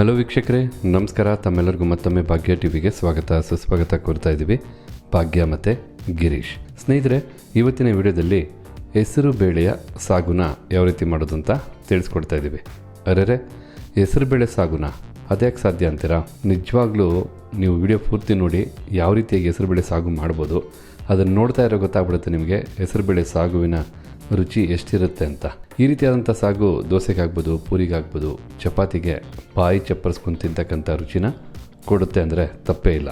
Hello ವೀಕ್ಷಕರೇ. ನಮಸ್ಕಾರ. ತಮ್ಮೆಲ್ಲರಿಗೂ ಮತ್ತೊಮ್ಮೆ ಭಾಗ್ಯ ಟಿವಿಗೆ ಸ್ವಾಗತ. ಸುಸ್ವಾಗತ ಕೋರ್ತಾ ಇದ್ದೀವಿ. ಭಾಗ್ಯ ಮತ್ತು ಗಿರೀಶ್. ಸ್ನೇಹಿತರೆ, ಇವತ್ತಿನ ವಿಡಿಯೋದಲ್ಲಿ ಹೆಸರು ಬೇಳೆಯ ಸಾಗುನ ಯಾವ ರೀತಿ ಮಾಡೋದು ಅಂತ ತಿಳಿಸ್ಕೊಡ್ತಾ ಇದ್ದೀವಿ. ಅರೆರೆ, ಹೆಸರು ಬೇಳೆ ಸಾಗುನ ಅದ್ಯಾಕೆ ಸಾಧ್ಯ ಅಂತೀರಾ? ನಿಜವಾಗ್ಲೂ ನೀವು ವಿಡಿಯೋ ಪೂರ್ತಿ ನೋಡಿ ಯಾವ ರೀತಿಯಾಗಿ ಹೆಸರು ಬೇಳೆ ಸಾಗು ಮಾಡ್ಬೋದು. ಅದನ್ನು ನೋಡ್ತಾ ಇರೋ ಗೊತ್ತಾಗ್ಬಿಡುತ್ತೆ ನಿಮಗೆ. ಹೆಸರುಬೇಳೆ ಸಾಗುವಿನ ರುಚಿ ಎಷ್ಟಿರುತ್ತೆ ಅಂತ. ಈ ರೀತಿಯಾದಂಥ ಸಾಗು ದೋಸೆಗಾಗ್ಬೋದು, ಪೂರಿಗಾಗ್ಬೋದು, ಚಪಾತಿಗೆ ಬಾಯಿ ಚಪ್ಪರಿಸ್ಕೊಂಡು ತಿಂತಕ್ಕಂಥ ರುಚಿನ ಕೊಡುತ್ತೆ ಅಂದರೆ ತಪ್ಪೇ ಇಲ್ಲ.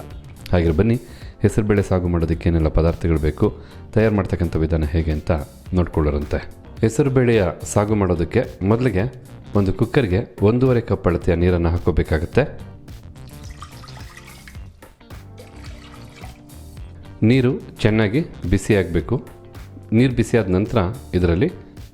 ಹಾಗೆ ಬನ್ನಿ ಹೆಸರುಬೇಳೆ ಸಾಗು ಮಾಡೋದಕ್ಕೆ ಏನೆಲ್ಲ ಪದಾರ್ಥಗಳು ಬೇಕು, ತಯಾರು ಮಾಡ್ತಕ್ಕಂಥ ವಿಧಾನ ಹೇಗೆ ಅಂತ ನೋಡ್ಕೊಳ್ಳೋರಂತೆ. ಹೆಸರುಬೇಳೆಯ ಸಾಗು ಮಾಡೋದಕ್ಕೆ ಮೊದಲಿಗೆ ಒಂದು ಕುಕ್ಕರ್ಗೆ ಒಂದೂವರೆ ಕಪ್ ಅಳತೆಯ ನೀರನ್ನು ಹಾಕೋಬೇಕಾಗತ್ತೆ ನೀರು ಚೆನ್ನಾಗಿ ಬಿಸಿಯಾಗಬೇಕು. ನೀರು ಬಿಸಿಯಾದ ನಂತರ ಇದರಲ್ಲಿ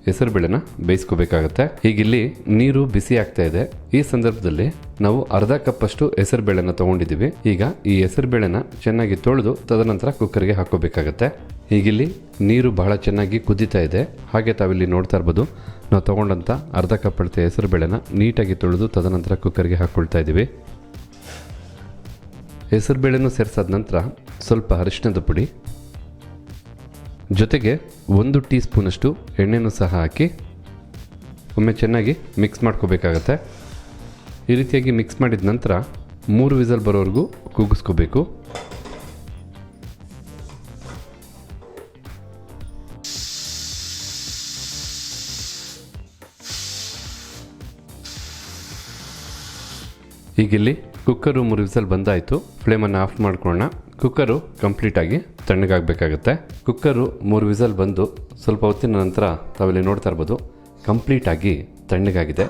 ಹೆಸರುಬೇಳೆನ ಬೇಯಿಸ್ಕೋಬೇಕಾಗತ್ತೆ. ಹೀಗಿಲ್ಲಿ ನೀರು ಬಿಸಿ ಆಗ್ತಾ ಇದೆ. ಈ ಸಂದರ್ಭದಲ್ಲಿ ನಾವು ಅರ್ಧ ಕಪ್ ಅಷ್ಟು ಹೆಸರು ಬೇಳೆನ ತಗೊಂಡಿದ್ದೀವಿ. ಈಗ ಈ ಹೆಸರುಬೇಳೆನ ಚೆನ್ನಾಗಿ ತೊಳೆದು ತದನಂತರ ಕುಕ್ಕರ್ಗೆ ಹಾಕೋಬೇಕಾಗತ್ತೆ ಹೀಗಿಲ್ಲಿ ನೀರು ಬಹಳ ಚೆನ್ನಾಗಿ ಕುದೀತಾ ಇದೆ. ಹಾಗೆ ತಾವಿಲ್ಲಿ ನೋಡ್ತಾ ಇರ್ಬೋದು, ನಾವು ತಗೊಂಡಂಥ ಅರ್ಧ ಕಪ್ ಅಳತೆ ಹೆಸರುಬೇಳೆನ ನೀಟಾಗಿ ತೊಳೆದು ತದನಂತರ ಕುಕ್ಕರ್ಗೆ ಹಾಕೊಳ್ತಾ ಇದ್ದೀವಿ. ಹೆಸರುಬೇಳೆನೂ ಸೇರಿಸಾದ ನಂತರ ಸ್ವಲ್ಪ ಅರಿಶಿಣದ ಪುಡಿ ಜೊತೆಗೆ ಒಂದು ಟೀ ಸ್ಪೂನಷ್ಟು ಎಣ್ಣೆನೂ ಸಹ ಹಾಕಿ ಒಮ್ಮೆ ಚೆನ್ನಾಗಿ ಮಿಕ್ಸ್ ಮಾಡ್ಕೋಬೇಕಾಗತ್ತೆ. ಈ ರೀತಿಯಾಗಿ ಮಿಕ್ಸ್ ಮಾಡಿದ ನಂತರ ಮೂರು ವಿಸಲ್ ಬರೋವರೆಗೂ ಕೂಗಿಸ್ಕೋಬೇಕು. ಈಗಿಲ್ಲಿ ಕುಕ್ಕರು ಮೂರು ವಿಸಲ್ ಬಂದಾಯಿತು. ಫ್ಲೇಮನ್ನು ಆಫ್ ಮಾಡ್ಕೊಳ್ಳೋಣ. ಕುಕ್ಕರು ಕಂಪ್ಲೀಟಾಗಿ ತಣ್ಣಗಾಗಬೇಕಾಗತ್ತೆ. ಕುಕ್ಕರು ಮೂರು ವಿಸಲ್ ಬಂದು ಸ್ವಲ್ಪ ಹೊತ್ತಿನ ನಂತರ ತಾವಿಲ್ಲಿ ನೋಡ್ತಾ ಇರ್ಬೋದು ಕಂಪ್ಲೀಟಾಗಿ ತಣ್ಣಗಾಗಿದೆ.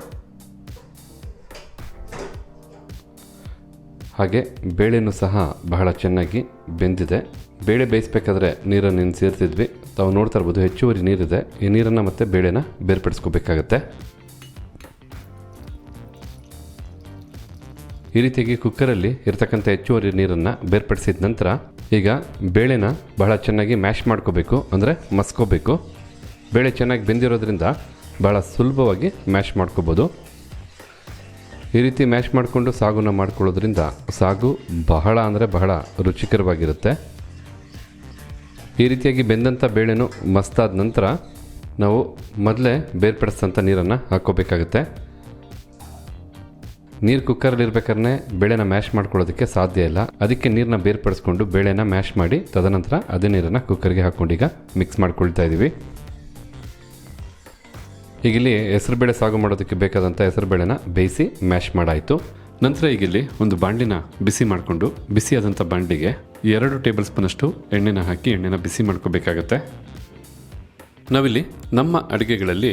ಹಾಗೆ ಬೇಳೆನೂ ಸಹ ಬಹಳ ಚೆನ್ನಾಗಿ ಬೆಂದಿದೆ. ಬೇಳೆ ಬೇಯಿಸ್ಬೇಕಾದ್ರೆ ನೀರನ್ನು ಇನ್ನು ಸೇರ್ತಿದ್ವಿ. ತಾವು ನೋಡ್ತಾ ಇರ್ಬೋದು, ಹೆಚ್ಚುವರಿ ನೀರಿದೆ. ಈ ನೀರನ್ನು ಮತ್ತೆ ಬೇಳೆನ ಬೇರ್ಪಡಿಸ್ಕೋಬೇಕಾಗತ್ತೆ. ಈ ರೀತಿಯಾಗಿ ಕುಕ್ಕರಲ್ಲಿ ಇರತಕ್ಕಂಥ ಹೆಚ್ಚುವರಿ ನೀರನ್ನು ಬೇರ್ಪಡಿಸಿದ ನಂತರ ಈಗ ಬೇಳೆನ ಬಹಳ ಚೆನ್ನಾಗಿ ಮ್ಯಾಶ್ ಮಾಡ್ಕೋಬೇಕು, ಅಂದರೆ ಮಸ್ಕೋಬೇಕು. ಬೇಳೆ ಚೆನ್ನಾಗಿ ಬೆಂದಿರೋದ್ರಿಂದ ಬಹಳ ಸುಲಭವಾಗಿ ಮ್ಯಾಶ್ ಮಾಡ್ಕೋಬೋದು. ಈ ರೀತಿ ಮ್ಯಾಶ್ ಮಾಡಿಕೊಂಡು ಸಾಗುನ ಮಾಡ್ಕೊಳ್ಳೋದ್ರಿಂದ ಸಾಗು ಬಹಳ ಅಂದರೆ ಬಹಳ ರುಚಿಕರವಾಗಿರುತ್ತೆ. ಈ ರೀತಿಯಾಗಿ ಬೆಂದಂಥ ಬೇಳೆನು ಮಸ್ತಾದ ನಂತರ ನಾವು ಮೊದಲೇ ಬೇರ್ಪಡಿಸಿದಂಥ ನೀರನ್ನು ಹಾಕ್ಕೋಬೇಕಾಗತ್ತೆ. ನೀರು ಕುಕ್ಕರಲ್ಲಿ ಇರ್ಬೇಕಾದ್ರೆ ಬೇಳೆನ ಮ್ಯಾಶ್ ಮಾಡ್ಕೊಳ್ಳೋದಕ್ಕೆ ಸಾಧ್ಯ ಇಲ್ಲ. ಅದಕ್ಕೆ ನೀರನ್ನ ಬೇರ್ಪಡಿಸ್ಕೊಂಡು ಬೇಳೆನ ಮ್ಯಾಶ್ ಮಾಡಿ ತದನಂತರ ಅದೇ ನೀರನ್ನು ಕುಕ್ಕರ್ಗೆ ಹಾಕ್ಕೊಂಡು ಈಗ ಮಿಕ್ಸ್ ಮಾಡ್ಕೊಳ್ತಾ ಇದ್ದೀವಿ ಈಗಿಲ್ಲಿ ಹೆಸರುಬೇಳೆ ಸಾಗು ಮಾಡೋದಕ್ಕೆ ಬೇಕಾದಂಥ ಹೆಸರುಬೇಳೆನ ಬೇಯಿಸಿ ಮ್ಯಾಶ್ ಮಾಡಾಯಿತು. ನಂತರ ಈಗಿಲ್ಲಿ ಒಂದು ಬಾಂಡಿನ ಬಿಸಿ ಮಾಡಿಕೊಂಡು ಬಿಸಿಯಾದಂಥ ಬಾಂಡಿಗೆ ಎರಡು ಟೇಬಲ್ ಸ್ಪೂನಷ್ಟು ಎಣ್ಣೆನ ಹಾಕಿ ಎಣ್ಣೆನ ಬಿಸಿ ಮಾಡ್ಕೋಬೇಕಾಗತ್ತೆ. ನಾವಿಲ್ಲಿ ನಮ್ಮ ಅಡುಗೆಗಳಲ್ಲಿ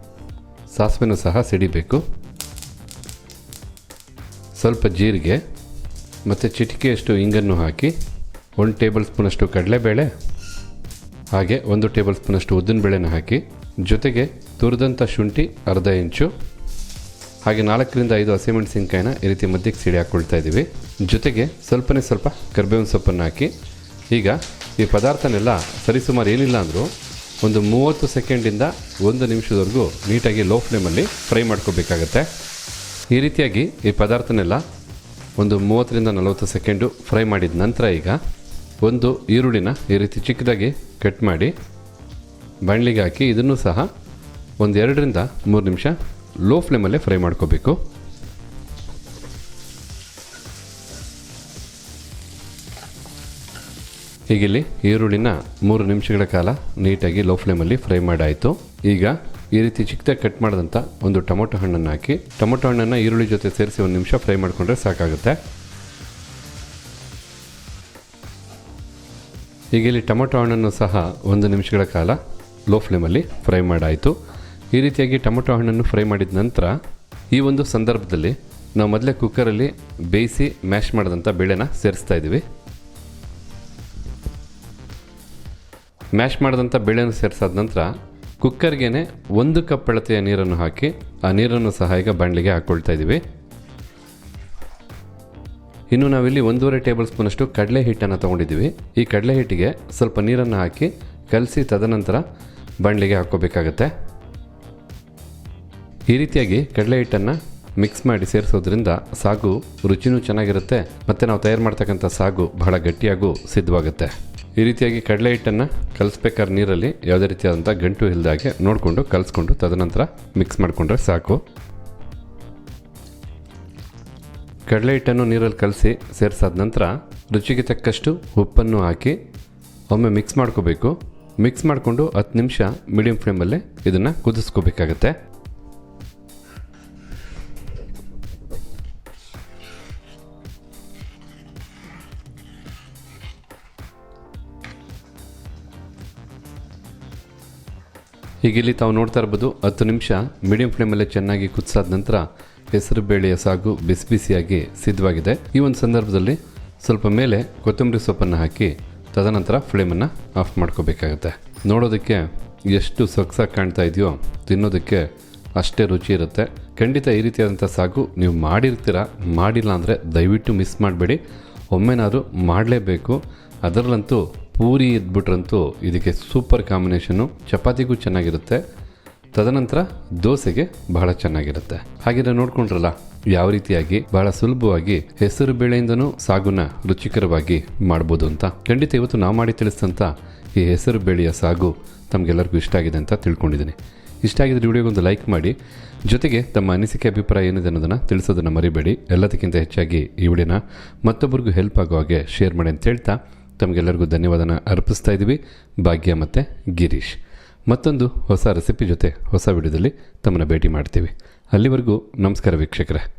ಸಾಸಿವೆನೂ ಸಹ ಸಿಡಿಬೇಕು. ಸ್ವಲ್ಪ ಜೀರಿಗೆ, ಮತ್ತು ಚಿಟಿಕೆಯಷ್ಟು ಇಂಗನ್ನು ಹಾಕಿ ಒಂದು ಟೇಬಲ್ ಸ್ಪೂನಷ್ಟು ಕಡಲೆಬೇಳೆ, ಹಾಗೆ ಒಂದು ಟೇಬಲ್ ಸ್ಪೂನಷ್ಟು ಉದ್ದಿನಬೇಳೆನ ಹಾಕಿ, ಜೊತೆಗೆ ತುರಿದಂಥ ಶುಂಠಿ ಅರ್ಧ ಇಂಚು, ಹಾಗೆ ನಾಲ್ಕರಿಂದ ಐದು ಹಸಿಮೆಣಸಿನ್ಕಾಯಿನ ಈ ರೀತಿ ಮಧ್ಯಕ್ಕೆ ಸಿಡಿ ಹಾಕ್ಕೊಳ್ತಾ ಇದ್ದೀವಿ. ಜೊತೆಗೆ ಸ್ವಲ್ಪನೇ ಸ್ವಲ್ಪ ಕರ್ಬೇವಿನ ಸೊಪ್ಪನ್ನು ಹಾಕಿ, ಈಗ ಈ ಪದಾರ್ಥನೆಲ್ಲ ಸರಿಸುಮಾರು ಏನಿಲ್ಲ ಅಂದರೂ ಒಂದು ಮೂವತ್ತು ಸೆಕೆಂಡಿಂದ ಒಂದು ನಿಮಿಷದವರೆಗೂ ನೀಟಾಗಿ ಲೋ ಫ್ಲೇಮಲ್ಲಿ ಫ್ರೈ ಮಾಡ್ಕೋಬೇಕಾಗತ್ತೆ. ಈ ರೀತಿಯಾಗಿ ಈ ಪದಾರ್ಥನೆಲ್ಲ ಒಂದು ಮೂವತ್ತರಿಂದ ನಲವತ್ತು ಸೆಕೆಂಡು ಫ್ರೈ ಮಾಡಿದ ನಂತರ ಈಗ ಒಂದು ಈರುಳ್ಳಿನ ಈ ರೀತಿ ಚಿಕ್ಕದಾಗಿ ಕಟ್ ಮಾಡಿ ಬಾಣಲಿಗೆ ಹಾಕಿ ಇದನ್ನು ಸಹ ಒಂದು ಎರಡರಿಂದ ಮೂರು ನಿಮಿಷ ಲೋ ಫ್ಲೇಮಲ್ಲೇ ಫ್ರೈ ಮಾಡ್ಕೋಬೇಕು. ಹೀಗಿಲ್ಲಿ ಈರುಳ್ಳಿನ ಮೂರು ನಿಮಿಷಗಳ ಕಾಲ ನೀಟಾಗಿ ಲೋ ಫ್ಲೇಮಲ್ಲಿ ಫ್ರೈ ಮಾಡಾಯಿತು. ಈಗ ಈ ರೀತಿ ಚಿಕ್ಕದಾಗಿ ಕಟ್ ಮಾಡಿದಂಥ ಒಂದು ಟೊಮೊಟೊ ಹಣ್ಣನ್ನು ಹಾಕಿ, ಟೊಮೊಟೊ ಹಣ್ಣನ್ನು ಈರುಳ್ಳಿ ಜೊತೆ ಸೇರಿಸಿ ಒಂದು ನಿಮಿಷ ಫ್ರೈ ಮಾಡಿಕೊಂಡ್ರೆ ಸಾಕಾಗುತ್ತೆ. ಈಗ ಇಲ್ಲಿ ಟೊಮೊಟೊ ಹಣ್ಣನ್ನು ಸಹ ಒಂದು ನಿಮಿಷಗಳ ಕಾಲ ಲೋ ಫ್ಲೇಮಲ್ಲಿ ಫ್ರೈ ಮಾಡಾಯಿತು. ಈ ರೀತಿಯಾಗಿ ಟೊಮೊಟೊ ಹಣ್ಣನ್ನು ಫ್ರೈ ಮಾಡಿದ ನಂತರ ಈ ಒಂದು ಸಂದರ್ಭದಲ್ಲಿ ನಾವು ಮೊದಲೇ ಕುಕ್ಕರಲ್ಲಿ ಬೇಯಿಸಿ ಮ್ಯಾಶ್ ಮಾಡಿದಂಥ ಬೇಳೆನ ಸೇರಿಸ್ತಾ ಇದ್ದೀವಿ. ಮ್ಯಾಶ್ ಮಾಡಿದಂಥ ಬೇಳೆಯನ್ನು ಸೇರಿಸಾದ ನಂತರ ಕುಕ್ಕರ್ಗೆ ಒಂದು ಕಪ್ ಅಳತೆಯ ನೀರನ್ನು ಹಾಕಿ ಆ ನೀರನ್ನು ಸಹ ಈಗ ಬಾಣಲಿಗೆ ಹಾಕ್ಕೊಳ್ತಾ ಇದ್ದೀವಿ. ಇನ್ನು ನಾವಿಲ್ಲಿ ಒಂದೂವರೆ ಟೇಬಲ್ ಸ್ಪೂನಷ್ಟು ಕಡಲೆ ಹಿಟ್ಟನ್ನು ತೊಗೊಂಡಿದ್ದೀವಿ. ಈ ಕಡಲೆ ಹಿಟ್ಟಿಗೆ ಸ್ವಲ್ಪ ನೀರನ್ನು ಹಾಕಿ ಕಲಸಿ ತದನಂತರ ಬಾಣಲಿಗೆ ಹಾಕ್ಕೋಬೇಕಾಗತ್ತೆ. ಈ ರೀತಿಯಾಗಿ ಕಡಲೆ ಹಿಟ್ಟನ್ನು ಮಿಕ್ಸ್ ಮಾಡಿ ಸೇರಿಸೋದ್ರಿಂದ ಸಾಗು ರುಚಿನೂ ಚೆನ್ನಾಗಿರುತ್ತೆ, ಮತ್ತು ನಾವು ತಯಾರು ಮಾಡ್ತಕ್ಕಂಥ ಸಾಗು ಬಹಳ ಗಟ್ಟಿಯಾಗೂ ಸಿದ್ಧವಾಗುತ್ತೆ. ಈ ರೀತಿಯಾಗಿ ಕಡಲೆ ಹಿಟ್ಟನ್ನು ಕಲಿಸ್ಬೇಕಾದ್ರೆ ನೀರಲ್ಲಿ ಯಾವುದೇ ರೀತಿಯಾದಂಥ ಗಂಟು ಇಲ್ಲದಾಗೆ ನೋಡಿಕೊಂಡು ಕಲಿಸ್ಕೊಂಡು ತದನಂತರ ಮಿಕ್ಸ್ ಮಾಡಿಕೊಂಡ್ರೆ ಸಾಕು. ಕಡಲೆ ಹಿಟ್ಟನ್ನು ನೀರಲ್ಲಿ ಕಲಸಿ ಸೇರಿಸಾದ ನಂತರ ರುಚಿಗೆ ತಕ್ಕಷ್ಟು ಉಪ್ಪನ್ನು ಹಾಕಿ ಒಮ್ಮೆ ಮಿಕ್ಸ್ ಮಾಡ್ಕೋಬೇಕು. ಮಿಕ್ಸ್ ಮಾಡಿಕೊಂಡು ಹತ್ತು ನಿಮಿಷ ಮೀಡಿಯಂ ಫ್ಲೇಮಲ್ಲೇ ಇದನ್ನು ಕುದಿಸ್ಕೋಬೇಕಾಗತ್ತೆ. ಈಗ ಇಲ್ಲಿ ತಾವು ನೋಡ್ತಾ ಇರ್ಬೋದು ಹತ್ತು ನಿಮಿಷ ಮೀಡಿಯಂ ಫ್ಲೇಮಲ್ಲೇ ಚೆನ್ನಾಗಿ ಕುದಿಸಾದ ನಂತರ ಹೆಸರು ಬೇಳೆಯ ಸಾಗು ಬಿಸಿ ಬಿಸಿಯಾಗಿ ಸಿದ್ಧವಾಗಿದೆ. ಈ ಒಂದು ಸಂದರ್ಭದಲ್ಲಿ ಸ್ವಲ್ಪ ಮೇಲೆ ಕೊತ್ತಂಬರಿ ಸೊಪ್ಪನ್ನು ಹಾಕಿ ತದನಂತರ ಫ್ಲೇಮನ್ನು ಆಫ್ ಮಾಡ್ಕೋಬೇಕಾಗುತ್ತೆ. ನೋಡೋದಕ್ಕೆ ಎಷ್ಟು ಸೊಗಸಾಗಿ ಕಾಣ್ತಾ ಇದೆಯೋ ತಿನ್ನೋದಕ್ಕೆ ಅಷ್ಟೇ ರುಚಿ ಇರುತ್ತೆ. ಖಂಡಿತ ಈ ರೀತಿಯಾದಂಥ ಸಾಗು ನೀವು ಮಾಡಿರ್ತೀರ? ಮಾಡಿಲ್ಲ ಅಂದರೆ ದಯವಿಟ್ಟು ಮಿಸ್ ಮಾಡಬೇಡಿ. ಒಮ್ಮೆನಾದರೂ ಮಾಡಲೇಬೇಕು. ಅದರಲ್ಲಂತೂ ಪೂರಿ ಇದ್ಬಿಟ್ರಂತೂ ಇದಕ್ಕೆ ಸೂಪರ್ ಕಾಂಬಿನೇಷನ್ನು ಚಪಾತಿಗೂ ಚೆನ್ನಾಗಿರುತ್ತೆ. ತದನಂತರ ದೋಸೆಗೆ ಬಹಳ ಚೆನ್ನಾಗಿರುತ್ತೆ. ಹಾಗಿದ್ರೆ ನೋಡ್ಕೊಂಡ್ರಲ್ಲ, ಯಾವ ರೀತಿಯಾಗಿ, ಬಹಳ ಸುಲಭವಾಗಿ ಹೆಸರು ಬೇಳೆಯಿಂದನೂ ಸಾಗುನ ರುಚಿಕರವಾಗಿ ಮಾಡ್ಬೋದು ಅಂತ. ಖಂಡಿತ ಇವತ್ತು ನಾವು ಮಾಡಿ ತಿಳಿಸಿದಂಥ ಈ ಹೆಸರು ಬೇಳೆಯ ಸಾಗು ತಮಗೆಲ್ಲರಿಗೂ ಇಷ್ಟ ಆಗಿದೆ ಅಂತ ತಿಳ್ಕೊಂಡಿದ್ದೀನಿ. ಇಷ್ಟ ಆಗಿದ್ರೆ ವಿಡಿಯೋಗೊಂದು ಲೈಕ್ ಮಾಡಿ. ಜೊತೆಗೆ ತಮ್ಮ ಅನಿಸಿಕೆ, ಅಭಿಪ್ರಾಯ ಏನಿದೆ ಅನ್ನೋದನ್ನು ತಿಳಿಸೋದನ್ನು ಮರಿಬೇಡಿ. ಎಲ್ಲದಕ್ಕಿಂತ ಹೆಚ್ಚಾಗಿ ಈ ವಿಡಿಯೋನ ಮತ್ತೊಬ್ಬರಿಗೂ ಹೆಲ್ಪ್ ಆಗೋ ಹಾಗೆ ಶೇರ್ ಮಾಡಿ ಅಂತ ಹೇಳ್ತಾ ತಮಗೆಲ್ಲರಿಗೂ ಧನ್ಯವಾದನ ಅರ್ಪಿಸ್ತಾ ಇದ್ದೀವಿ. ಭಾಗ್ಯ ಮತ್ತು ಗಿರೀಶ್. ಮತ್ತೊಂದು ಹೊಸ ರೆಸಿಪಿ ಜೊತೆ ಹೊಸ ವಿಡಿಯೋದಲ್ಲಿ ತಮ್ಮನ್ನು ಭೇಟಿ ಮಾಡ್ತೀವಿ. ಅಲ್ಲಿವರೆಗೂ ನಮಸ್ಕಾರ ವೀಕ್ಷಕರೇ.